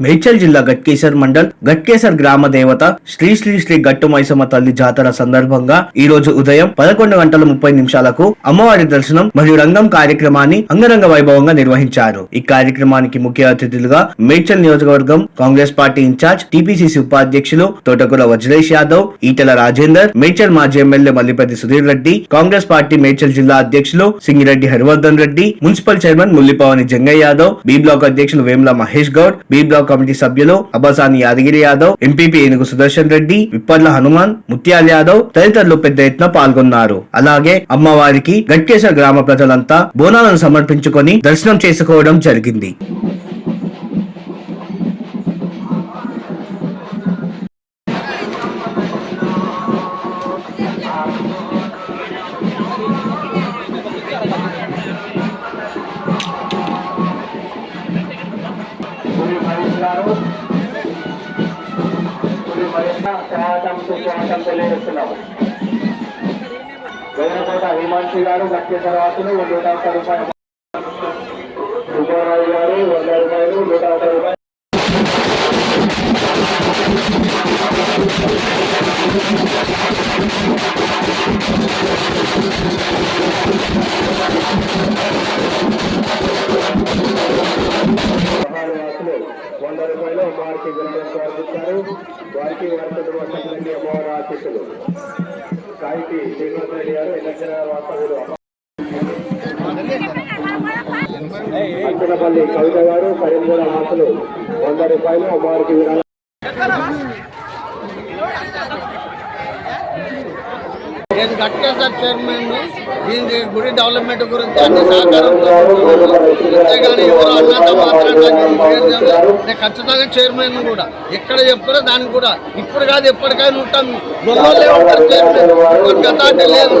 మేడ్చల్ జిల్లా గట్కేసర్ మండల్ గట్కేసర్ గ్రామ దేవత శ్రీ శ్రీ శ్రీ గట్టు మైసమ్మ తల్లి జాతర సందర్భంగా ఈ రోజు ఉదయం పదకొండు గంటల ముప్పై నిమిషాలకు అమ్మవారి దర్శనం మరియు రంగం కార్యక్రమాన్ని అంగరంగ వైభవంగా నిర్వహించారు. ఈ కార్యక్రమానికి ముఖ్య అతిథులుగా మేడ్చల్ నియోజకవర్గం కాంగ్రెస్ పార్టీ ఇన్ఛార్జ్ టీపీసీసీ ఉపాధ్యక్షులు తోటకూర వజ్రేష్ యాదవ్ ఈటెల రాజేందర్ మేడ్చల్ మాజీ ఎమ్మెల్యే మల్లిపతి సుధీర్ రెడ్డి కాంగ్రెస్ పార్టీ మేడ్చల్ జిల్లా అధ్యక్షులు Singireddy Harivardhan Reddy municipal chairman Mullipavani Jangaiah Yadav B block అధ్యక్షులు Vemula Mahesh Goud B block committee సభ్యులు అబ్బాసాని యాదగిరి యాదవ్ ఎంపీపీ ఏనుగు సుదర్శన్ రెడ్డి విప్పర్ల హనుమాన్ ముత్యాల యాదవ్ తదితరులు పెద్ద ఎత్తున పాల్గొన్నారు. అలాగే అమ్మవారికి గట్కేశ్వర గ్రామ ప్రజలంతా బోనాలను సమర్పించుకొని దర్శనం చేసుకోవడం జరిగింది. పులి మహేష్ గారు స్వాగతం సుస్వాగతం తెలియజేస్తున్నాము వేరకోట హిమాంశి గారు లక్ష్మీశ్వర వాసులు నూట ఒక్క రూపాయలు సుబ్బారావు గారు వంద రూపాయలు నూట ఒక్క రూపాయలు Thank you. వంద రూపాయలు అమ్మవారికి విరాళం సమర్పించారు వారికి వారి కుటుంబ సభ్యులకి అమ్మవారి ఆశీస్సులు. సాహితీ శ్రీనివాస రెడ్డి గారు ఎన్నికల వాస్తవులు కవిత గారు కరీంగూడ వాసులు వంద రూపాయలు అమ్మవారికి విరాళం నేను గట్కేశ్వర చైర్మన్ దీని గుడి డెవలప్మెంట్ గురించి అన్ని సహకారం అంతేగాని ఎవరు అన్నంత మాట్లాడడానికి ఖచ్చితంగా చైర్మన్ కూడా. ఎక్కడ చెప్తారో దానికి కూడా. ఇప్పుడు కాదు ఎప్పటికైనా ఉంటాం గొల్లలే ఉంటారు చైర్మన్. గత లేదు.